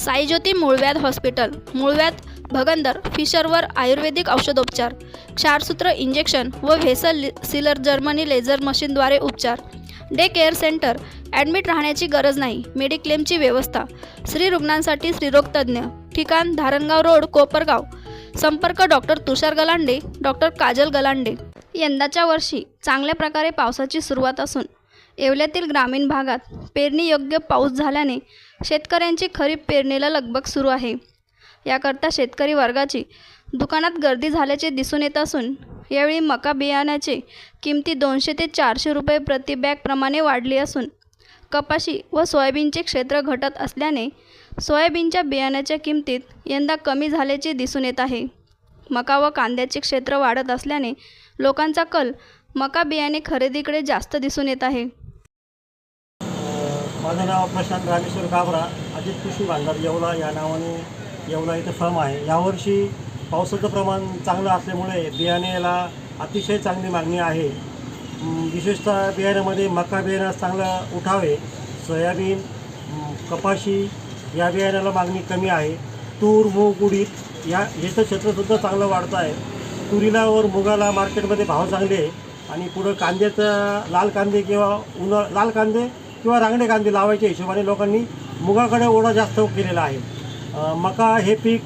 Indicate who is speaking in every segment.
Speaker 1: साईज्योती मूळव्याध हॉस्पिटल मूळव्याध भगंदर फिशरवर आयुर्वेदिक औषधोपचार क्षारसूत्र इंजेक्शन व व्हेसल सिलर जर्मनी लेझर मशीनद्वारे उपचार. डे केअर सेंटर ॲडमिट राहण्याची गरज नाही मेडिक्लेमची व्यवस्था. स्त्री रुग्णांसाठी स्त्रीरोगतज्ञ ठिकाण धारणगाव रोड कोपरगाव. संपर्क डॉक्टर तुषार गलांडे डॉक्टर काजल गलांडे. यंदाच्या वर्षी चांगल्या प्रकारे पावसाची सुरुवात असून येवल्यातील ग्रामीण भागात पेरणीयोग्य पाऊस झाल्याने शेतकऱ्यांची खरीप पेरणीला लगबग सुरू आहे. याकरता शेतकरी वर्गाची दुकानात गर्दी झाल्याचे दिसून येत असून यावेळी मका बियाण्याची किमती दोनशे ते चारशे रुपये प्रति बॅगप्रमाणे वाढली असून कपाशी व सोयाबीनचे क्षेत्र घटत असल्याने सोयाबीनच्या बियाण्याच्या किमतीत यंदा कमी झाल्याचे दिसून येत आहे. मका व कांद्याचे क्षेत्र वाढत असल्याने लोकांचा कल मका बियाणे खरेदीकडे जास्त दिसून येत आहे.
Speaker 2: माझं नाव प्रशांत रामेश्वर काबरा अजित कृषी भांडार येवला या नावाने येवला इथं फर्म आहे. यावर्षी पावसाचं प्रमाण चांगलं असल्यामुळे बियाण्याला अतिशय चांगली मागणी आहे. विशेषतः बियाण्यामध्ये मका बियाणं चांगलं उठावे सोयाबीन कपाशी या बियाण्याला मागणी कमी आहे. तूर मूग उडीद या याचं क्षेत्रसुद्धा चांगलं वाढतं आहे. तुरीला वर मुगाला मार्केटमध्ये भाव चांगले आहे. आणि पुढं कांद्याचं लाल कांदे किंवा उन्हा लाल कांदे किंवा रांगडे कांदे लावायच्या हिशोबाने लोकांनी मुगाकडे ओढा जास्त केलेला आहे. मका हे पीक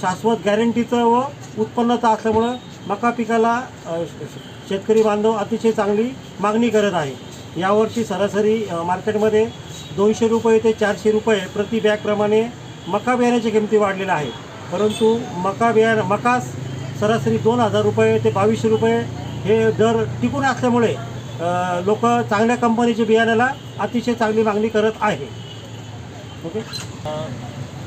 Speaker 2: शाश्वत गॅरंटीचं व उत्पन्नाचं असल्यामुळं मका पिकाला शेतकरी बांधव अतिशय चांगली मागणी करत आहे. यावर्षी सरासरी मार्केटमध्ये दोनशे रुपये ते चारशे रुपये प्रति बॅगप्रमाणे मका बियाण्याच्या किमती वाढलेल्या आहे परंतु मका बियाणं मकास सरासरी दोन हजार रुपये ते बावीसशे रुपये हे दर टिकून असल्यामुळे लोक चांगल्या कंपनीच्या बियाण्याला अतिशय चांगली मागणी करत आहे. ओके?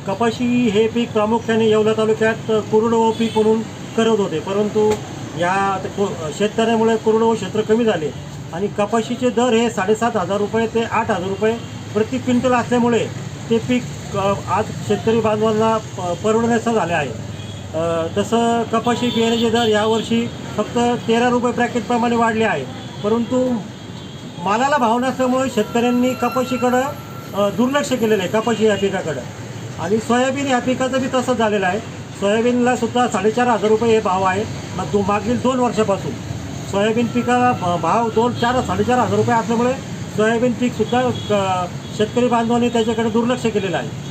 Speaker 2: कपाशी हे पीक प्रामुख्याने येवला तालुक्यात कोरडवाहू पीक म्हणून करत होते. परंतु या को- शेतकऱ्यामुळे कोरडवाहू क्षेत्र कमी झाले. आणि कपाशीचे दर हे साडेसात हजार रुपये ते आठ हजार रुपये प्रति क्विंटल असल्यामुळे ते पीक आज शेतकरी बांधवांना प- परवडण्याचं झाले आहे. तसं कपाशी बियाण्याचे दर यावर्षी फक्त तेरा रुपये ब्रॅकेटप्रमाणे वाढले आहे. परंतु मालाला भाव नसल्यामुळे शेतकऱ्यांनी कपाशीकडं दुर्लक्ष केलेलं आहे कपाशी या पिकाकडं. आणि सोयाबीन या पिकाचं बी तसंच झालेलं आहे. सोयाबीनला सुद्धा साडेचार हजार रुपये हे भाव आहे. मग तो मागील दोन वर्षापासून सोयाबीन पिकाला भाव दोन चार साडेचार हजार रुपये असल्यामुळे सोयाबीन पीकसुद्धा शेतकरी बांधवांनी त्याच्याकडे दुर्लक्ष केलेलं आहे.